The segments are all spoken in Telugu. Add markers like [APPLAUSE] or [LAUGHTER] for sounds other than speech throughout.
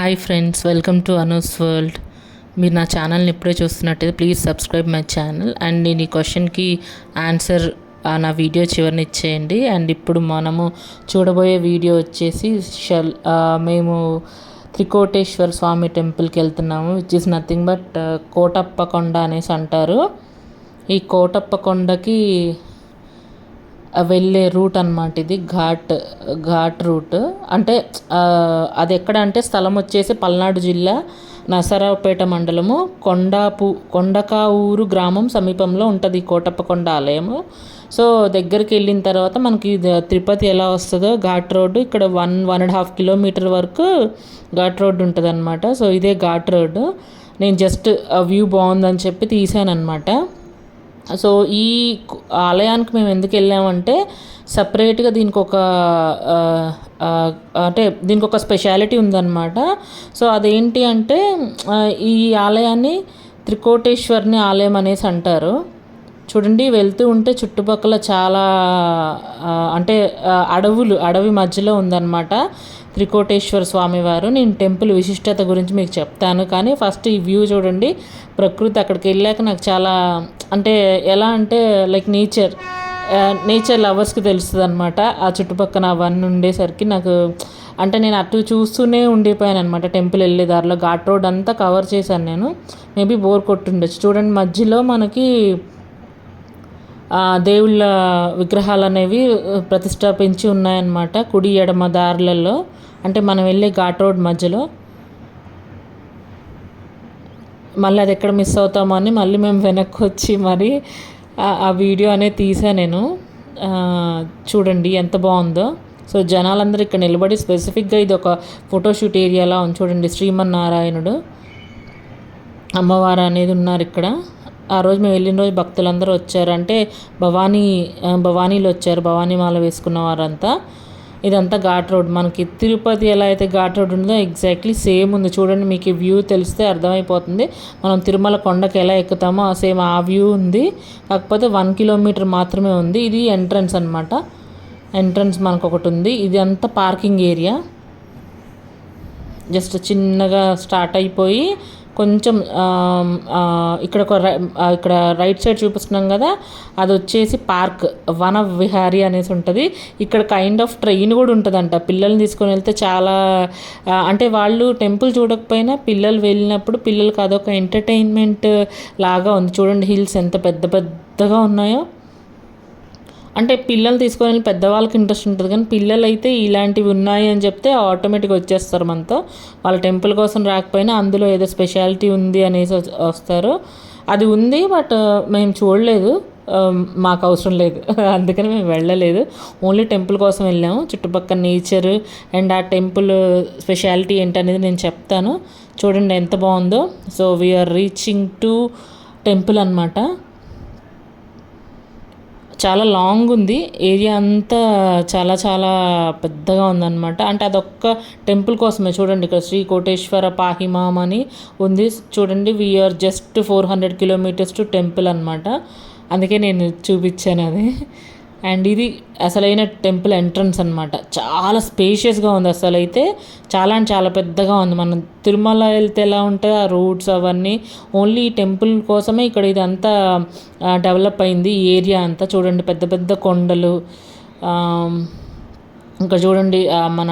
Hi friends welcome to Anu's world. మీరు నా ఛానల్ని ఇప్పుడే చూస్తున్నట్టయితే please subscribe my channel. And నేను ఈ క్వశ్చన్కి ఆన్సర్ నా వీడియో చివరిని ఇచ్చేయండి. అండ్ ఇప్పుడు మనము చూడబోయే వీడియో వచ్చేసి షల్ మేము త్రికోటేశ్వర స్వామి టెంపుల్కి వెళ్తున్నాము which is nothing but Kotappa Konda అనేసి అంటారు. ఈ కోటప్ప కొండకి వెళ్ళే రూట్ అనమాట ఇది. Ghat ghat route. అంటే అది ఎక్కడ అంటే స్థలం వచ్చేసి పల్నాడు జిల్లా నసరావుపేట మండలము. కొండాపు కొండకావూరు గ్రామం సమీపంలో ఉంటుంది కోటప్పకొండ ఆలయము. సో దగ్గరికి వెళ్ళిన తర్వాత మనకి ఇది తిరుపతి ఎలా వస్తుందో ఘాట్ రోడ్డు ఇక్కడ one one and half kilometre వరకు ఘాట్ రోడ్డు ఉంటుంది అనమాట సో ఇదే ఘాట్ రోడ్డు. నేను జస్ట్ వ్యూ బాగుందని చెప్పి తీసాను అనమాట సో ఈ ఆలయానికి మేము ఎందుకు వెళ్ళామంటే సపరేట్గా దీనికి ఒక అంటే దీనికి ఒక స్పెషాలిటీ ఉందన్నమాట. సో అదేంటి అంటే ఈ ఆలయాన్ని త్రికోటేశ్వరిని ఆలయం అనేసి అంటారు. చూడండి వెళ్తూ ఉంటే చుట్టుపక్కల చాలా అంటే అడవులు అడవి మధ్యలో ఉందన్నమాట. త్రికోటేశ్వర స్వామివారు. నేను టెంపుల్ విశిష్టత గురించి మీకు చెప్తాను. కానీ ఫస్ట్ ఈ వ్యూ చూడండి. ప్రకృతి అక్కడికి వెళ్ళాక నాకు చాలా అంటే ఎలా అంటే లైక్ నేచర్ నేచర్ లవర్స్కి తెలుస్తుంది అనమాట ఆ చుట్టుపక్కల అవన్నీ ఉండేసరికి నాకు అంటే నేను అటు చూస్తూనే ఉండిపోయాను అనమాట టెంపుల్ వెళ్ళే దారిలో ఘాట్ రోడ్ అంతా కవర్ చేశాను నేను. మేబీ బోర్ కొట్టుండొచ్చు. చూడండి మధ్యలో మనకి దేవుళ్ళ విగ్రహాలు అనేవి ప్రతిష్టాపించి ఉన్నాయన్నమాట. కుడి ఎడమ దారులలో అంటే మనం వెళ్ళే ఘాట్ రోడ్ మధ్యలో. మళ్ళీ అది ఎక్కడ మిస్ అవుతామో అని మళ్ళీ మేము వెనక్కి వచ్చి మరి ఆ- వీడియో అనేది తీసా నేను. చూడండి ఎంత బాగుందో. సో జనాలందరూ ఇక్కడ నిలబడి స్పెసిఫిక్గా ఇది ఒక ఫోటోషూట్ ఏరియాలా ఉంది చూడండి. శ్రీమన్నారాయణుడు అమ్మవారు అనేది ఉన్నారు ఇక్కడ. ఆ రోజు మేము వెళ్ళిన రోజు భక్తులందరూ వచ్చారు అంటే భవానీ భవానీలు వచ్చారు భవానీ మాల వేసుకున్న వారంతా. ఇదంతా ఘాట్ రోడ్. మనకి తిరుపతి ఎలా అయితే ఘాట్ రోడ్ ఉందో ఎగ్జాక్ట్లీ సేమ్ ఉంది. చూడండి మీకు ఈ వ్యూ తెలిస్తే అర్థమైపోతుంది. మనం తిరుమల కొండకి ఎలా ఎక్కుతామో ఆ సేమ్ ఆ వ్యూ ఉంది. కాకపోతే వన్ కిలోమీటర్ మాత్రమే ఉంది. ఇది ఎంట్రన్స్ అనమాట ఎంట్రన్స్ మనకు ఒకటి ఉంది. ఇది అంతా పార్కింగ్ ఏరియా. జస్ట్ చిన్నగా స్టార్ట్ అయిపోయి కొంచెం ఇక్కడ ఒక రై- ఇక్కడ రైట్ సైడ్ చూపిస్తున్నాం కదా అది వచ్చేసి పార్క్ వన విహారీ అనేసి ఉంటుంది. ఇక్కడ కైండ్ ఆఫ్ ట్రైన్ కూడా ఉంటుందంట. పిల్లల్ని తీసుకొని వెళ్తే చాలా అంటే వాళ్ళు టెంపుల్ చూడకపోయినా పిల్లలు వెళ్ళినప్పుడు పిల్లలకి అదొక ఎంటర్టైన్మెంట్ లాగా ఉంది. చూడండి హిల్స్ ఎంత పెద్ద పెద్దగా ఉన్నాయో. అంటే పిల్లలు తీసుకొని పెద్దవాళ్ళకి ఇంట్రెస్ట్ ఉంటుంది కానీ పిల్లలు అయితే ఇలాంటివి ఉన్నాయి అని చెప్తే ఆటోమేటిక్గా వచ్చేస్తారు మనతో. వాళ్ళ టెంపుల్ కోసం రాకపోయినా అందులో ఏదో స్పెషాలిటీ ఉంది అనేసి వస్తారు. అది ఉంది బట్ uh, మేము చూడలేదు. Um, మాకు అవసరం లేదు. [LAUGHS] అందుకని మేము వెళ్ళలేదు. ఓన్లీ టెంపుల్ కోసం వెళ్ళాము. చుట్టుపక్కల నేచర్ అండ్ ఆ టెంపుల్ స్పెషాలిటీ ఏంటనేది నేను చెప్తాను. చూడండి ఎంత బాగుందో. So we are reaching to temple అనమాట చాలా లాంగ్ ఉంది. ఏరియా అంతా చాలా చాలా పెద్దగా ఉందన్నమాట. అంటే అదొక్క టెంపుల్ కోసమే. చూడండి ఇక్కడ శ్రీ కోటేశ్వర పాహిమామ్ అని ఉంది. చూడండి we are just four hundred kilometres to temple అనమాట అందుకే నేను చూపించాను అది. అండ్ ఇది అసలైన టెంపుల్ ఎంట్రన్స్ అనమాట చాలా స్పేషియస్గా ఉంది అసలు అయితే చాలా అంటే చాలా పెద్దగా ఉంది. మనం తిరుమల వెళ్తే ఎలా ఉంటుంది? ఆ రూట్స్ అవన్నీ ఓన్లీ ఈ టెంపుల్ కోసమే ఇక్కడ ఇదంతా డెవలప్ అయింది. ఈ ఏరియా అంతా చూడండి పెద్ద పెద్ద కొండలు ఇంకా చూడండి మన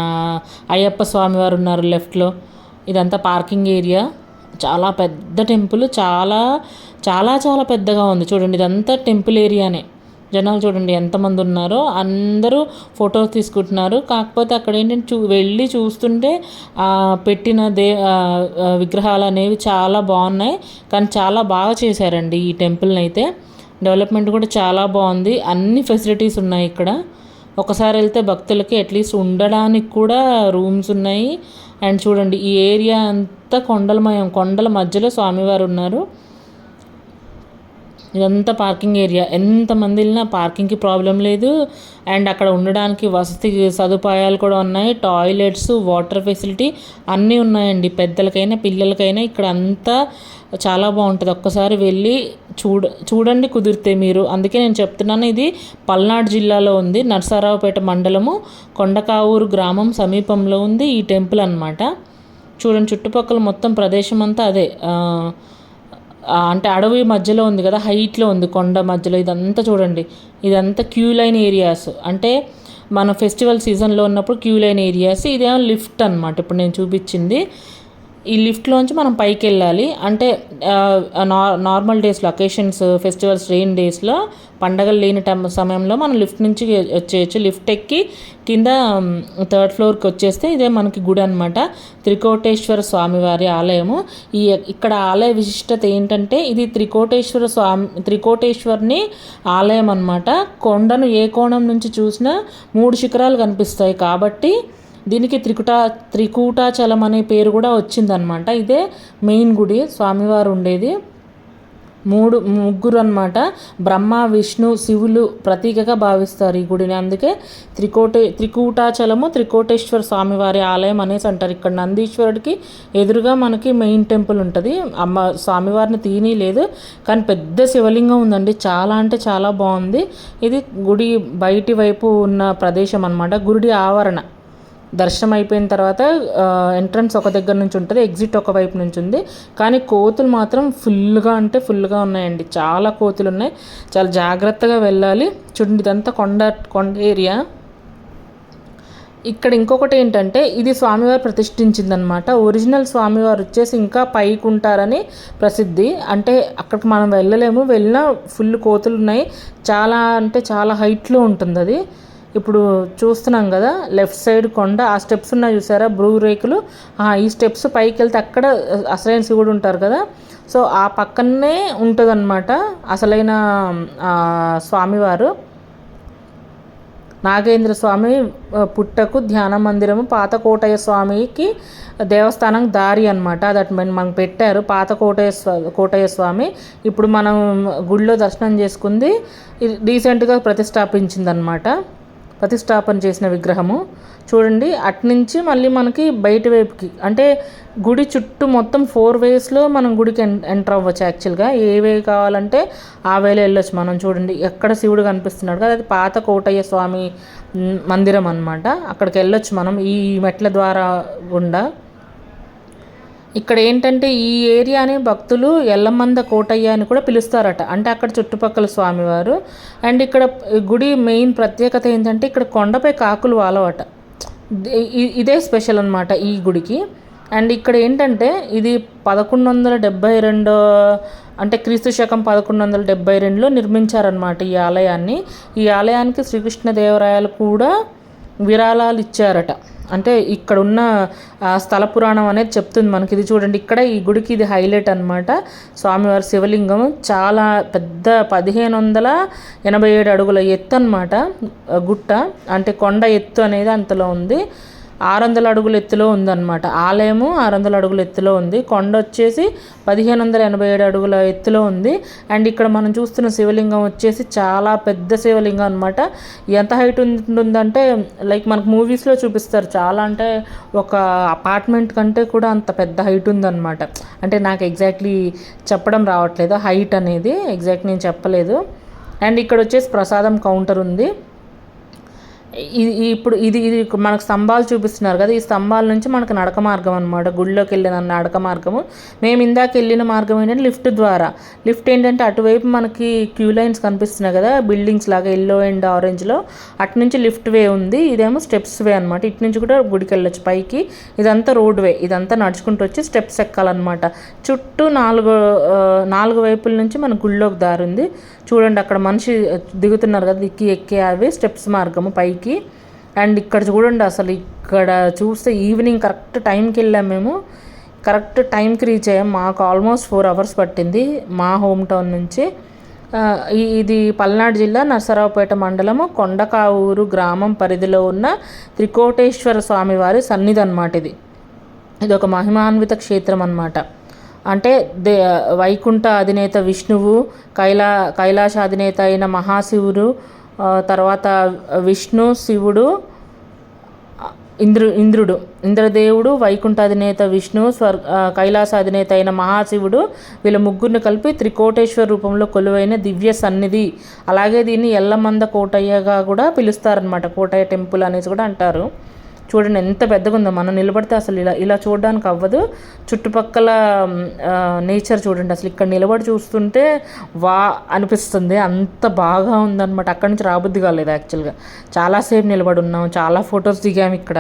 అయ్యప్ప స్వామి వారు ఉన్నారు లెఫ్ట్లో. ఇదంతా పార్కింగ్ ఏరియా. చాలా పెద్ద టెంపుల్. చాలా చాలా చాలా పెద్దగా ఉంది. చూడండి ఇదంతా టెంపుల్ ఏరియానే. జనాలు చూడండి ఎంతమంది ఉన్నారో అందరూ ఫోటో తీసుకుంటున్నారు. కాకపోతే అక్కడ ఏంటంటే చూ వెళ్ళి చూస్తుంటే పెట్టిన దే విగ్రహాలు అనేవి చాలా బాగున్నాయి. కానీ చాలా బాగా చేశారండి ఈ టెంపుల్ని అయితే డెవలప్మెంట్ కూడా చాలా బాగుంది. అన్ని ఫెసిలిటీస్ ఉన్నాయి ఇక్కడ. ఒకసారి వెళ్తే భక్తులకి అట్లీస్ట్ ఉండడానికి కూడా రూమ్స్ ఉన్నాయి. అండ్ చూడండి ఈ ఏరియా అంతా కొండలమయం కొండల మధ్యలో స్వామివారు ఉన్నారు. ఇదంతా పార్కింగ్ ఏరియా. ఎంతమంది వెళ్ళినా పార్కింగ్కి ప్రాబ్లం లేదు. అండ్ అక్కడ ఉండడానికి వసతి సదుపాయాలు కూడా ఉన్నాయి. టాయిలెట్స్ వాటర్ ఫెసిలిటీ అన్నీ ఉన్నాయండి. పెద్దలకైనా పిల్లలకైనా ఇక్కడ అంతా చాలా బాగుంటుంది. ఒక్కసారి వెళ్ళి చూడ చూడండి కుదిరితే మీరు. అందుకే నేను చెప్తున్నాను ఇది పల్నాడు జిల్లాలో ఉంది. నరసారావుపేట మండలము కొండకావూరు గ్రామం సమీపంలో ఉంది ఈ టెంపుల్ అన్నమాట. చూడండి చుట్టుపక్కల మొత్తం ప్రదేశం అంతా అదే అంటే అడవి మధ్యలో ఉంది కదా హైట్లో ఉంది కొండ మధ్యలో ఇదంతా చూడండి. ఇదంతా క్యూ లైన్ ఏరియాస్. అంటే మన ఫెస్టివల్ సీజన్లో ఉన్నప్పుడు క్యూ లైన్ ఏరియాస్ ఇదేమో లిఫ్ట్ అనమాట ఇప్పుడు నేను చూపించింది. ఈ లిఫ్ట్లోంచి మనం పైకి వెళ్ళాలి అంటే నార్మల్ డేస్లో అకేషన్స్ ఫెస్టివల్స్ రెయిన్ డేస్లో పండగలు లేని టైం సమయంలో మనం లిఫ్ట్ నుంచి వచ్చేయచ్చు. లిఫ్ట్ ఎక్కి కింద థర్డ్ ఫ్లోర్కి వచ్చేస్తే ఇదే మనకి గుడి అనమాట త్రికోటేశ్వర స్వామివారి ఆలయము. ఈ ఇక్కడ ఆలయ విశిష్టత ఏంటంటే ఇది త్రికోటేశ్వర స్వామి త్రికోటేశ్వరుని ఆలయం అనమాట కొండను ఏ కోణం నుంచి చూసినా మూడు శిఖరాలు కనిపిస్తాయి. కాబట్టి దీనికి త్రికుట త్రికూటాచలం అనే పేరు కూడా వచ్చిందనమాట ఇదే మెయిన్ గుడి స్వామివారు ఉండేది. మూడు ముగ్గురు అనమాట బ్రహ్మ విష్ణు శివులు ప్రతీకగా భావిస్తారు ఈ గుడిని. అందుకే త్రికోటే త్రికూటాచలము త్రికోటేశ్వర స్వామివారి ఆలయం అనేసి అంటారు. ఇక్కడ నందీశ్వరుడికి ఎదురుగా మనకి మెయిన్ టెంపుల్ ఉంటుంది. అమ్మ స్వామివారిని తీని లేదు కానీ పెద్ద శివలింగం ఉందండి. చాలా అంటే చాలా బాగుంది. ఇది గుడి బయటి వైపు ఉన్న ప్రదేశం అనమాట గుడి ఆవరణ. దర్శనం అయిపోయిన తర్వాత ఎంట్రన్స్ ఒక దగ్గర నుంచి ఉంటుంది ఎగ్జిట్ ఒక వైపు నుంచి ఉంది. కానీ కోతులు మాత్రం ఫుల్గా అంటే ఫుల్గా ఉన్నాయండి. చాలా కోతులు ఉన్నాయి. చాలా జాగ్రత్తగా వెళ్ళాలి. చూడండి ఇదంతా కొండ కొండ ఏరియా. ఇక్కడ ఇంకొకటి ఏంటంటే ఇది స్వామివారు ప్రతిష్ఠించిందనమాట ఒరిజినల్ స్వామివారు వచ్చేసి ఇంకా పైకి ఉంటారని ప్రసిద్ధి. అంటే అక్కడికి మనం వెళ్ళలేము. వెళ్ళినా ఫుల్ కోతులు ఉన్నాయి. చాలా అంటే చాలా హైట్లో ఉంటుంది అది ఇప్పుడు చూస్తున్నాం కదా లెఫ్ట్ సైడ్ కొండ ఆ స్టెప్స్ ఉన్నాయి చూసారా? బ్రూ రేకులు. ఈ స్టెప్స్ పైకి వెళ్తే అక్కడ అసలైన శివుడు ఉంటారు కదా. సో ఆ పక్కనే ఉంటుందన్నమాట అసలైన స్వామివారు. నాగేంద్ర స్వామి పుట్టకు ధ్యాన మందిరము పాత కోటయ్య స్వామికి దేవస్థానం దారి అనమాట అది మన- మనకు పెట్టారు పాత కోటయ్య స్వా కోటయ్య స్వామి. ఇప్పుడు మనం గుడిలో దర్శనం చేసుకుంది రీసెంట్గా ప్రతిష్టాపించింది అనమాట ప్రతిష్టాపన చేసిన విగ్రహము. చూడండి అట్నుంచి మళ్ళీ మనకి బయట వైపుకి అంటే గుడి చుట్టూ మొత్తం ఫోర్ వేస్లో మనం గుడికి ఎన్ ఎంటర్ అవ్వచ్చు యాక్చువల్గా ఏ వే కావాలంటే ఆ వేలో వెళ్ళొచ్చు మనం. చూడండి ఎక్కడ శివుడు కనిపిస్తున్నాడు కదా అది పాత కోటయ్య స్వామి మందిరం అనమాట అక్కడికి వెళ్ళొచ్చు మనం. ఈ మెట్ల ద్వారా గుండా ఇక్కడ ఏంటంటే ఈ ఏరియాని భక్తులు ఎల్లమంద కోటయ్య అని కూడా పిలుస్తారట. అంటే అక్కడ చుట్టుపక్కల స్వామివారు. అండ్ ఇక్కడ గుడి మెయిన్ ప్రత్యేకత ఏంటంటే ఇక్కడ కొండపై కాకులు వాలవట. ఇదే స్పెషల్ అనమాట ఈ గుడికి. అండ్ ఇక్కడ ఏంటంటే ఇది పదకొండు వందల డెబ్బై రెండో అంటే క్రీస్తు శకం పదకొండు వందల డెబ్బై రెండులో నిర్మించారనమాట ఈ ఆలయాన్ని. ఈ ఆలయానికి శ్రీకృష్ణదేవరాయలు కూడా విరాళాలు ఇచ్చారట. అంటే ఇక్కడ ఉన్న స్థల పురాణం అనేది చెప్తుంది మనకి. ఇది చూడండి ఇక్కడ ఈ గుడికి ఇది హైలైట్ అనమాట స్వామివారి శివలింగం చాలా పెద్ద పదిహేను వందల ఎనభై ఏడు అడుగుల ఎత్తు అనమాట గుట్ట. అంటే కొండ ఎత్తు అనేది అంతలో ఉంది. ఆరు వందల అడుగుల ఎత్తులో ఉందన్నమాట. ఆలయము ఆరు వందల అడుగుల ఎత్తులో ఉంది. కొండ వచ్చేసి పదిహేను వందల ఎనభై ఏడు అడుగుల ఎత్తులో ఉంది. అండ్ ఇక్కడ మనం చూస్తున్న శివలింగం వచ్చేసి చాలా పెద్ద శివలింగం అనమాట ఎంత హైట్ ఉంటుందంటే లైక్ మనకు మూవీస్లో చూపిస్తారు. చాలా అంటే ఒక అపార్ట్మెంట్ కంటే కూడా అంత పెద్ద హైట్ ఉందన్నమాట. అంటే నాకు ఎగ్జాక్ట్లీ చెప్పడం రావట్లేదు హైట్ అనేది. ఎగ్జాక్ట్ నేను చెప్పలేదు. అండ్ ఇక్కడ వచ్చేసి ప్రసాదం కౌంటర్ ఉంది. ఇది ఇప్పుడు ఇది ఇది మనకు స్తంభాలు చూపిస్తున్నారు కదా ఈ స్తంభాల నుంచి మనకు నడక మార్గం అనమాట గుడిలోకి వెళ్ళిన నడక మార్గము. మేము ఇందాక వెళ్ళిన మార్గం ఏంటంటే లిఫ్ట్ ద్వారా. లిఫ్ట్ ఏంటంటే అటువైపు మనకి క్యూ లైన్స్ కనిపిస్తున్నాయి కదా బిల్డింగ్స్ లాగా ఎల్లో అండ్ ఆరెంజ్లో అటు నుంచి లిఫ్ట్ వే ఉంది. ఇదేమో స్టెప్స్ వే అనమాట ఇటు నుంచి కూడా గుడికి వెళ్ళొచ్చు పైకి. ఇదంతా రోడ్ వే. ఇదంతా నడుచుకుంటూ వచ్చి స్టెప్స్ ఎక్కాలన్నమాట. చుట్టూ నాలుగు నాలుగు వైపుల నుంచి మన గుళ్ళోకి దారి ఉంది. చూడండి అక్కడ మనిషి దిగుతున్నారు కదా దిక్కి ఎక్కే అవి స్టెప్స్ మార్గము పైకి. అండ్ ఇక్కడ చూడండి అసలు ఇక్కడ చూస్తే ఈవినింగ్ కరెక్ట్ టైంకి వెళ్ళాం మేము. కరెక్ట్ టైంకి రీచ్ అయ్యాం. మాకు ఆల్మోస్ట్ ఫోర్ అవర్స్ పట్టింది మా హోమ్ టౌన్ నుంచి. ఇది పల్నాడు జిల్లా నరసరావుపేట మండలము కొండకావూరు గ్రామం పరిధిలో ఉన్న త్రికోటేశ్వర స్వామివారి సన్నిధి అన్నమాట ఇది. ఇది ఒక మహిమాన్విత క్షేత్రం అన్నమాట. అంటే దే వైకుంఠ అధినేత విష్ణువు కైలా కైలాస అధినేత అయిన మహాశివుడు తర్వాత విష్ణు శివుడు ఇంద్రు ఇంద్రుడు ఇంద్రదేవుడు వైకుంఠ అధినేత విష్ణు స్వర్ ఆ, కైలాస అధినేత అయిన మహాశివుడు వీళ్ళ ముగ్గురిని కలిపి త్రికోటేశ్వర రూపంలో కొలువైన దివ్య సన్నిధి. అలాగే దీన్ని ఎల్లమంద కోటయ్యగా కూడా పిలుస్తారనమాట కోటయ్య టెంపుల్ అనేసి కూడా అంటారు. చూడండి ఎంత పెద్దగా ఉందో మనం నిలబడితే అసలు ఇలా ఇలా చూడడానికి అవ్వదు. చుట్టుపక్కల నేచర్ చూడండి. అసలు ఇక్కడ నిలబడి చూస్తుంటే వా అనిపిస్తుంది. అంత బాగా ఉందన్నమాట. అక్కడి నుంచి రాబుద్ది కాలేదు యాక్చువల్గా. చాలాసేపు నిలబడి ఉన్నాం. చాలా ఫొటోస్ దిగాము ఇక్కడ.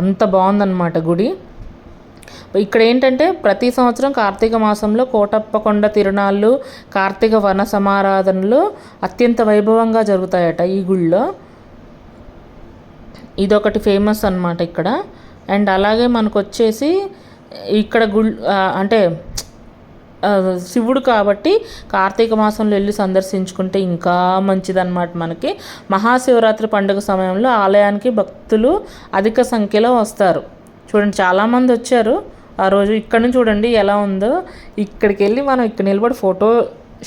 అంత బాగుందన్నమాట గుడి. ఇక్కడ ఏంటంటే ప్రతి సంవత్సరం కార్తీక మాసంలో కోటప్పకొండ తిరునాళ్ళు కార్తీక వన సమారాధనలు అత్యంత వైభవంగా జరుగుతాయట ఈ గుళ్ళో. ఇదొకటి ఫేమస్ అనమాట ఇక్కడ. అండ్ అలాగే మనకు వచ్చేసి ఇక్కడ గుళ్ అంటే శివుడు కాబట్టి కార్తీక మాసంలో వెళ్ళి సందర్శించుకుంటే ఇంకా మంచిదన్నమాట మనకి. మహాశివరాత్రి పండుగ సమయంలో ఆలయానికి భక్తులు అధిక సంఖ్యలో వస్తారు. చూడండి చాలామంది వచ్చారు. ఆ రోజు ఇక్కడ నుంచి చూడండి ఎలా ఉందో. ఇక్కడికి వెళ్ళి మనం ఇక్కడ నిలబడి ఫోటో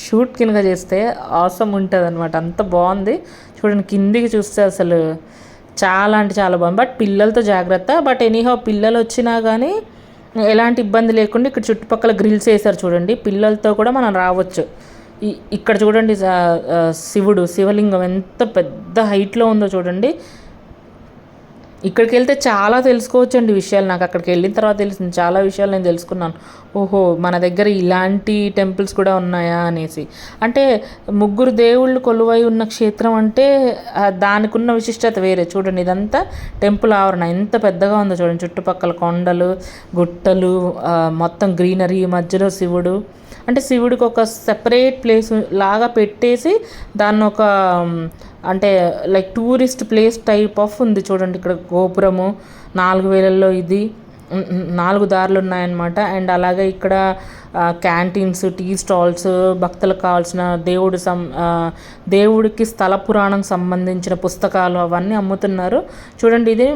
షూట్ కింద చేస్తే ఆసం ఉంటుంది అనమాట అంత బాగుంది. చూడండి కిందికి చూస్తే అసలు చాలా అంటే చాలా బాగుంది. బట్ పిల్లలతో జాగ్రత్త. బట్ ఎనీహౌ పిల్లలు వచ్చినా కానీ ఎలాంటి ఇబ్బంది లేకుండా ఇక్కడ చుట్టుపక్కల గ్రిల్స్ వేసారు చూడండి. పిల్లలతో కూడా మనం రావచ్చు. ఇక్కడ చూడండి శివుడు శివలింగం ఎంత పెద్ద హైట్లో ఉందో చూడండి. ఇక్కడికి వెళ్తే చాలా తెలుసుకోవచ్చండి విషయాలు. నాకు అక్కడికి వెళ్ళిన తర్వాత తెలిసింది చాలా విషయాలు నేను తెలుసుకున్నాను. ఓహో మన దగ్గర ఇలాంటి టెంపుల్స్ కూడా ఉన్నాయా అనేసి. అంటే ముగ్గురు దేవుళ్ళు కొలువై ఉన్న క్షేత్రం అంటే దానికి ఉన్న విశిష్టత వేరే. చూడండి ఇదంతా టెంపుల్ ఆవరణ. ఎంత పెద్దగా ఉందో చూడండి. చుట్టుపక్కల కొండలు గుట్టలు మొత్తం గ్రీనరీ మధ్యలో శివుడు. అంటే శివుడికి ఒక సెపరేట్ ప్లేస్ లాగా పెట్టేసి దాన్ని ఒక అంటే like tourist place type of ఉంది చూడండి ఇక్కడ గోపురము నాలుగు వేలల్లో ఇది నాలుగు దారులు ఉన్నాయన్నమాట. అండ్ అలాగే ఇక్కడ క్యాంటీన్స్ టీ స్టాల్స్ భక్తులకు కావాల్సిన దేవుడు సం దేవుడికి స్థల పురాణం సంబంధించిన పుస్తకాలు అవన్నీ అమ్ముతున్నారు. చూడండి ఇది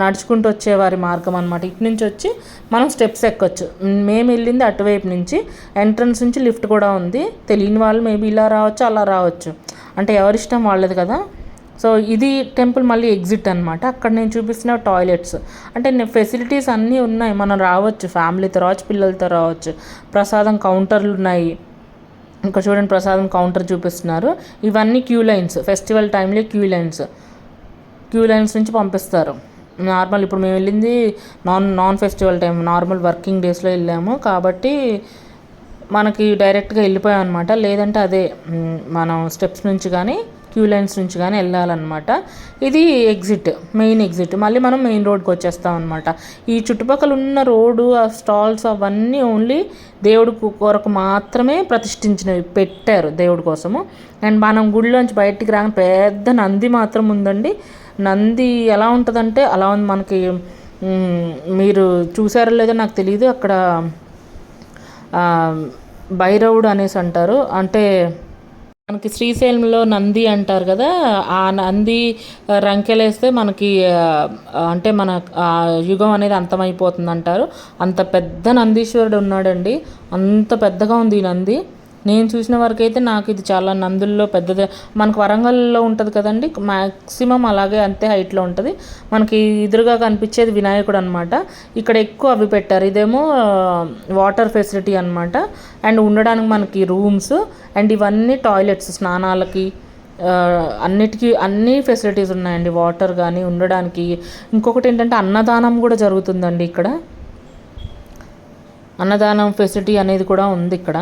నడుచుకుంటూ వచ్చేవారి మార్గం అనమాట ఇటు నుంచి వచ్చి మనం స్టెప్స్ ఎక్కొచ్చు. మేము వెళ్ళింది అటువైపు నుంచి. ఎంట్రన్స్ నుంచి లిఫ్ట్ కూడా ఉంది. తెలియని వాళ్ళు మేబీ ఇలా రావచ్చు అలా రావచ్చు. అంటే ఎవరిష్టం వాళ్ళది కదా. సో ఇది టెంపుల్ మళ్ళీ ఎగ్జిట్ అనమాట అక్కడ నేను చూపిస్తున్న టాయిలెట్స్. అంటే ఫెసిలిటీస్ అన్నీ ఉన్నాయి. మనం రావచ్చు. ఫ్యామిలీతో రావచ్చు పిల్లలతో రావచ్చు. ప్రసాదం కౌంటర్లు ఉన్నాయి. ఇంకా చూడండి ప్రసాదం కౌంటర్ చూపిస్తున్నారు. ఇవన్నీ క్యూ లైన్స్. ఫెస్టివల్ టైంలో క్యూ లైన్స్. క్యూ లైన్స్ నుంచి పంపిస్తారు. నార్మల్ ఇప్పుడు మేము వెళ్ళింది non non festival time. Normal working డేస్లో వెళ్ళాము. కాబట్టి మనకి డైరెక్ట్గా వెళ్ళిపోయాం అనమాట లేదంటే అదే మనం స్టెప్స్ నుంచి కానీ క్యూ లైన్స్ నుంచి కానీ వెళ్ళాలన్నమాట. ఇది ఎగ్జిట్ మెయిన్ ఎగ్జిట్. మళ్ళీ మనం మెయిన్ రోడ్కి వచ్చేస్తాం అనమాట ఈ చుట్టుపక్కల ఉన్న రోడ్డు ఆ స్టాల్స్ అవన్నీ ఓన్లీ దేవుడి కొరకు మాత్రమే ప్రతిష్ఠించినవి పెట్టారు దేవుడి కోసము. అండ్ మనం గుడిలోంచి బయటికి రాగానే పెద్ద నంది మాత్రం ఉందండి. నంది ఎలా ఉంటుందంటే అలా ఉంది మనకి మీరు చూసారో లేదో నాకు తెలియదు అక్కడ భైరవుడు అనేసి అంటారు. అంటే మనకి శ్రీశైలంలో నంది అంటారు కదా ఆ నంది రంకెలేస్తే మనకి అంటే మన యుగం అనేది అంతమైపోతుంది అంటారు అంత పెద్ద నందీశ్వరుడు ఉన్నాడండి. అంత పెద్దగా ఉంది ఈ నంది. నేను చూసిన వరకు అయితే నాకు ఇది చాలా నందుల్లో పెద్దది. మనకు వరంగల్లో ఉంటుంది కదండి మ్యాక్సిమం అలాగే అంతే హైట్లో ఉంటుంది. మనకి ఎదురుగా కనిపించేది వినాయకుడు అనమాట ఇక్కడ ఎక్కువ అవి పెట్టారు. ఇదేమో వాటర్ ఫెసిలిటీ అనమాట అండ్ ఉండడానికి మనకి రూమ్స్ అండ్ ఇవన్నీ టాయిలెట్స్ స్నానాలకి అన్నిటికీ అన్ని ఫెసిలిటీస్ ఉన్నాయండి. వాటర్ కానీ ఉండడానికి. ఇంకొకటి ఏంటంటే అన్నదానం కూడా జరుగుతుందండి ఇక్కడ. అన్నదానం ఫెసిలిటీ అనేది కూడా ఉంది ఇక్కడ.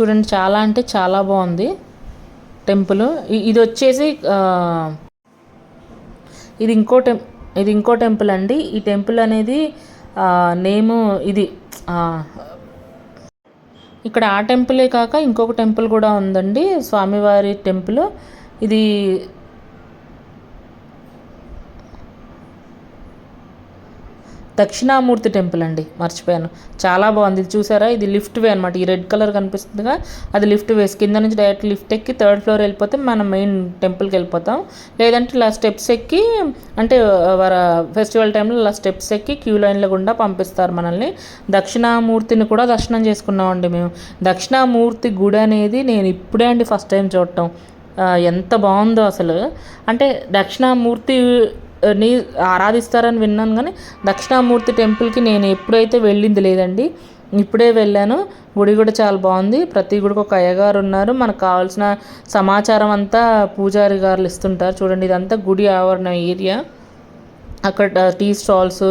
చూడండి చాలా అంటే చాలా బాగుంది టెంపుల్. ఇది వచ్చేసి ఇది ఇంకో టెం ఇది ఇంకో టెంపుల్ అండి. ఈ టెంపుల్ అనేది నేము ఇది ఇక్కడ ఆ టెంపులే కాక ఇంకొక టెంపుల్ కూడా ఉందండి స్వామివారి టెంపుల్. ఇది దక్షిణామూర్తి టెంపుల్ అండి మర్చిపోయాను. చాలా బాగుంది. ఇది చూసారా? ఇది లిఫ్ట్ వే అనమాట ఈ రెడ్ కలర్ కనిపిస్తుందిగా. అది లిఫ్ట్ వేస్ కింద నుంచి డైరెక్ట్ లిఫ్ట్ ఎక్కి థర్డ్ ఫ్లోర్ వెళ్ళిపోతే మనం మెయిన్ టెంపుల్కి వెళ్ళిపోతాం. లేదంటే ఇలా స్టెప్స్ ఎక్కి అంటే ఫెస్టివల్ టైంలో ఇలా స్టెప్స్ ఎక్కి క్యూ లైన్ల గుండా పంపిస్తారు మనల్ని. దక్షిణామూర్తిని కూడా దర్శనం చేసుకున్నామండి మేము. దక్షిణామూర్తి గుడి అనేది నేను ఇప్పుడే అండి ఫస్ట్ టైం చూడటం. ఎంత బాగుందో అసలు. అంటే దక్షిణామూర్తి ని ఆరాధిస్తారని విన్నాను కానీ దక్షిణామూర్తి టెంపుల్కి నేను ఎప్పుడైతే వెళ్ళింది లేదండి ఇప్పుడే వెళ్ళాను. గుడి కూడా చాలా బాగుంది. ప్రతి గుడికి ఒక అయ్యగారు ఉన్నారు. మనకు కావాల్సిన సమాచారం అంతా పూజారి గారులు ఇస్తుంటారు. చూడండి ఇదంతా గుడి ఆవరణ ఏరియా. అక్కడ టీ స్టాల్స్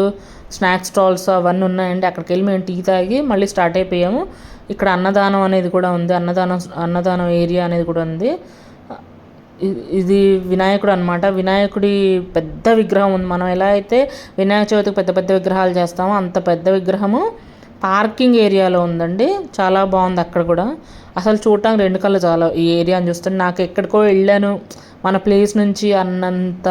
స్నాక్స్ స్టాల్స్ అవన్నీ ఉన్నాయండి. అక్కడికి వెళ్ళి మేము టీ తాగి మళ్ళీ స్టార్ట్ అయిపోయాము. ఇక్కడ అన్నదానం అనేది కూడా ఉంది. అన్నదానం అన్నదానం ఏరియా అనేది కూడా ఉంది. ఇది వినాయకుడు అనమాట వినాయకుడి పెద్ద విగ్రహం ఉంది. మనం ఎలా అయితే వినాయక చవితికి పెద్ద పెద్ద విగ్రహాలు చేస్తామో అంత పెద్ద విగ్రహము పార్కింగ్ ఏరియాలో ఉందండి. చాలా బాగుంది అక్కడ కూడా. అసలు చూడటానికి రెండు కళ్ళు చాలా ఈ ఏరియాని చూస్తుంటే. నాకు ఎక్కడికో వెళ్ళాను. మన ప్లేస్ నుంచి అన్నంత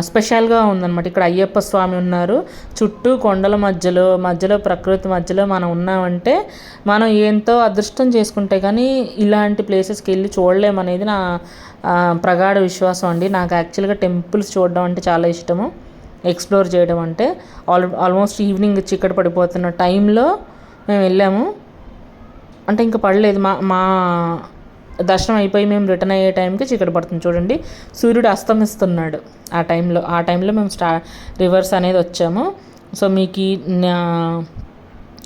స్పెషల్గా ఉందన్నమాట. ఇక్కడ అయ్యప్ప స్వామి ఉన్నారు. చుట్టూ కొండల మధ్యలో మధ్యలో ప్రకృతి మధ్యలో మనం ఉన్నామంటే మనం ఎంతో అదృష్టం చేసుకుంటే కానీ ఇలాంటి ప్లేసెస్కి వెళ్ళి చూడలేమనేది నా ప్రగాఢ విశ్వాసం అండి. నాకు యాక్చువల్గా టెంపుల్స్ చూడడం అంటే చాలా ఇష్టము. ఎక్స్ప్లోర్ చేయడం అంటే ఆల్ ఆల్మోస్ట్ ఈవినింగ్ చిక్కటి పడిపోతున్న టైంలో మేము వెళ్ళాము. అంటే ఇంకా పడలేదు. మా మా దర్శనం అయిపోయి మేము రిటర్న్ అయ్యే టైంకి చీకటి పడుతుంది. చూడండి సూర్యుడు అస్తమిస్తున్నాడు. ఆ టైంలో ఆ టైంలో మేము స్టా రివర్స్ అనేది వచ్చాము. సో మీకు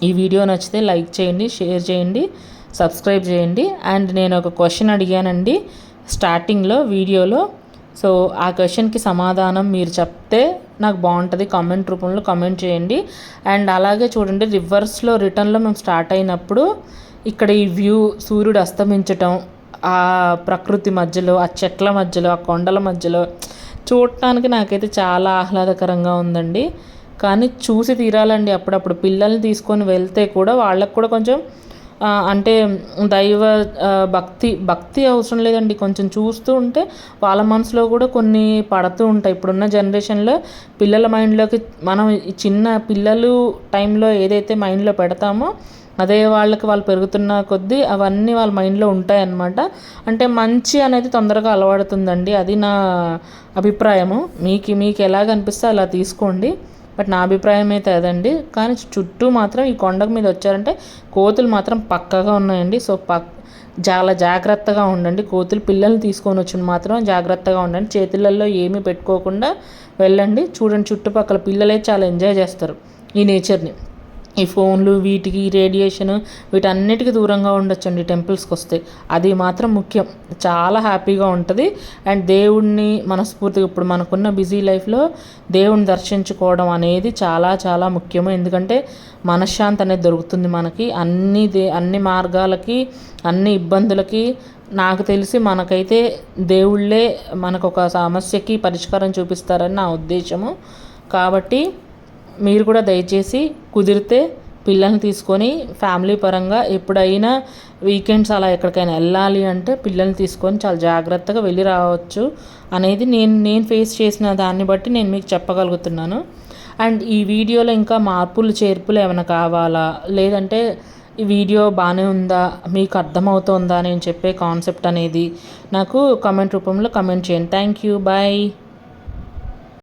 ఈ వీడియో నచ్చితే లైక్ చేయండి షేర్ చేయండి సబ్స్క్రైబ్ చేయండి. అండ్ నేను ఒక క్వశ్చన్ అడిగానండి స్టార్టింగ్లో వీడియోలో. సో ఆ క్వశ్చన్కి సమాధానం మీరు చెప్తే నాకు బాగుంటుంది. కామెంట్ రూపంలో కామెంట్ చేయండి. అండ్ అలాగే చూడండి రివర్స్లో రిటర్న్లో మేము స్టార్ట్ అయినప్పుడు ఇక్కడ ఈ వ్యూ సూర్యుడు అస్తమించటం ఆ ప్రకృతి మధ్యలో ఆ చెట్ల మధ్యలో ఆ కొండల మధ్యలో చూడటానికి నాకైతే చాలా ఆహ్లాదకరంగా ఉందండి. కానీ చూసి తీరాలండి అప్పుడప్పుడు. పిల్లల్ని తీసుకొని వెళ్తే కూడా వాళ్ళకు కూడా కొంచెం అంటే దైవ భక్తి భక్తి అవసరం లేదండి. కొంచెం చూస్తూ ఉంటే వాళ్ళ మనసులో కూడా కొన్ని పడుతూ ఉంటాయి. ఇప్పుడున్న జనరేషన్లో పిల్లల మైండ్లోకి మనం చిన్న పిల్లలు టైంలో ఏదైతే మైండ్లో పెడతామో అదే వాళ్ళకి వాళ్ళు పెరుగుతున్న కొద్దీ అవన్నీ వాళ్ళ మైండ్లో ఉంటాయన్నమాట. అంటే మంచి అనేది తొందరగా అలవాడుతుందండి అది నా అభిప్రాయము. మీకు మీకు ఎలాగ అనిపిస్తే అలా తీసుకోండి. బట్ నా అభిప్రాయం అయితే అదండి. కానీ చుట్టూ మాత్రం ఈ కొండకు మీద వచ్చారంటే కోతులు మాత్రం పక్కగా ఉన్నాయండి. సో పక్ చాలా జాగ్రత్తగా ఉండండి. కోతులు పిల్లల్ని తీసుకొని వచ్చిన మాత్రం జాగ్రత్తగా ఉండండి. చేతులలో ఏమీ పెట్టుకోకుండా వెళ్ళండి. చూడండి చుట్టుపక్కల పిల్లలే చాలా ఎంజాయ్ చేస్తారు ఈ నేచర్ని. ఈ ఫోన్లు వీటికి రేడియేషన్ వీటన్నిటికీ దూరంగా ఉండొచ్చండి టెంపుల్స్కి వస్తే అది మాత్రం ముఖ్యం. చాలా హ్యాపీగా ఉంటుంది. అండ్ దేవుణ్ణి మనస్ఫూర్తిగా ఇప్పుడు మనకున్న బిజీ లైఫ్లో దేవుణ్ణి దర్శించుకోవడం అనేది చాలా చాలా ముఖ్యము. ఎందుకంటే మనశ్శాంతి అనేది దొరుకుతుంది మనకి. అన్ని దే అన్ని మార్గాలకి అన్ని ఇబ్బందులకి నాకు తెలిసి మనకైతే దేవుళ్ళే మనకు ఒక సమస్యకి పరిష్కారం చూపిస్తారని నా ఉద్దేశము. కాబట్టి మీరు కూడా దయచేసి కుదిరితే పిల్లల్ని తీసుకొని ఫ్యామిలీ పరంగా ఎప్పుడైనా వీకెండ్స్ అలా ఎక్కడికైనా వెళ్ళాలి అంటే పిల్లల్ని తీసుకొని చాలా జాగ్రత్తగా వెళ్ళి రావచ్చు అనేది నేను నేను ఫేస్ చేసిన దాన్ని బట్టి నేను మీకు చెప్పగలుగుతున్నాను. అండ్ ఈ వీడియోలో ఇంకా మార్పులు చేర్పులు ఏమైనా కావాలా? లేదంటే ఈ వీడియో బాగానే ఉందా? మీకు అర్థమవుతుందా? నేను చెప్పే కాన్సెప్ట్ అనేది నాకు కమెంట్ రూపంలో కమెంట్ చేయండి. Thank you. బాయ్.